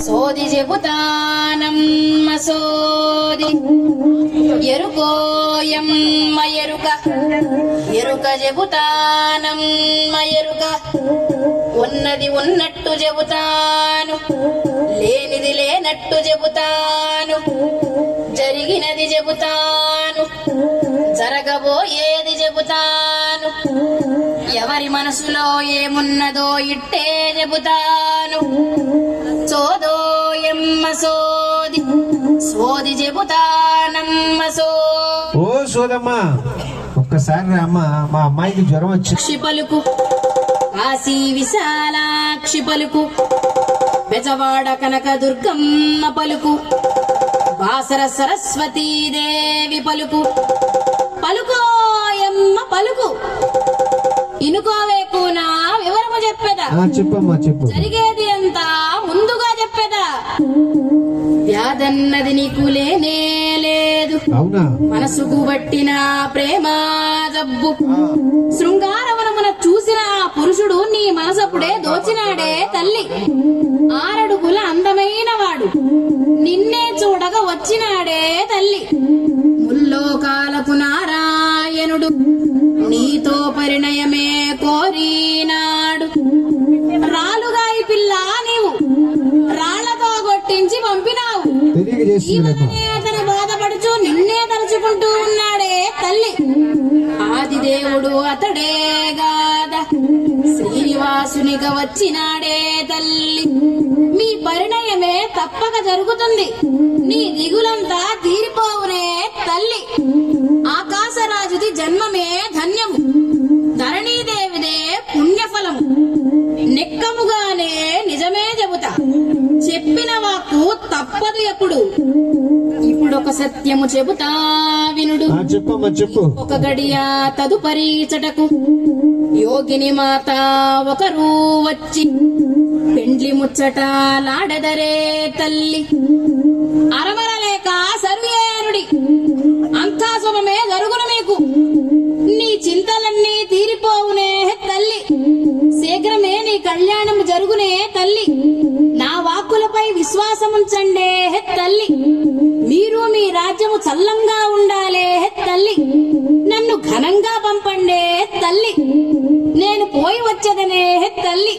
సోది చెబుతానమ్మ సోది ఎరుకోయమ్మ ఎరుక ఎరుక చెబుతానమ్మ ఎరుక ఉన్నది ఉన్నట్టు చెబుతాను లేనిది లేనట్టు చెబుతాను జరిగినది చెబుతాను జరగబోయేది చెబుతాను ఎవరి మనసులో ఏమున్నదో ఇట్టే చెబుతాను సోదోయమ్మ సోది. సోది చెబుతానమ్మ సో. ఓ సోదమ్మా ఒక్కసారి రామ్మ మా అమ్మాయికి జ్వరం వచ్చి పలుకు. కాశీ విశాలాక్షి పలుకు. బెజవాడ కనక దుర్గమ్మ పలుకు. బాసర సరస్వతీదేవి పలుకు. పలుకోయమ్మ పలుకు. ఇనుకోవే కూనా వివరము చెప్పేదా. చెప్పమ్మా చెప్పు. జరిగేది వ్యాధన్నది నీకు లేనే లేదు. మనసుకు పట్టిన ప్రేమ జబ్బు. శృంగారవనమున చూసిన ఆ పురుషుడు నీ మనసప్పుడే దోచినాడే తల్లి. ఆరడుగుల అందమైన వాడు. నిన్నే చూడగా వచ్చినాడే తల్లి. ముల్లోకాలకు నారాయణుడు. నీతో పరిణయమే కోరినాడు. అతను బాధపడుచు నిన్నే తలుచుకుంటూ ఉన్నాడే తల్లి. ఆది దేవుడు అతడే గాద శ్రీనివాసునిగా వచ్చినాడే తల్లి. మీ పరిణయమే తప్పక జరుగుతుంది. నీ దిగులంతా తీరిపోవునే తల్లి. ఆకాశరాజుది జన్మమే ధన్యము. ధరణీదేవిదే పుణ్యఫలము. నిక్కముగానే నిజమే చెబుతా. చెప్పిన వాక్కు తప్పదు ఎప్పుడు. ఇప్పుడు ఒక సత్యము చెబుతా వినుడు. చెప్పమ్మా చెప్పు ఒక గడియ తదుపరి చటకు. యోగిని మాత ఒకరు వచ్చి పెండ్లి ముచ్చట లాడదరే తల్లి. అరమరలేక సర్వేనుడి అంతా శుభమే జరుగును మీకు. నీ చింతలన్నీ తీరిపోవునే తల్లి. శీఘ్రమే నీ కళ్యాణం జరుగునే తల్లి. విశ్వాసముంచండే హె తల్లి. మీరు మీ రాజ్యము చల్లంగా ఉండాలే హె తల్లి. నన్ను ఘనంగా పంపండే తల్లి. నేను పోయి వచ్చేదనే హె తల్లి.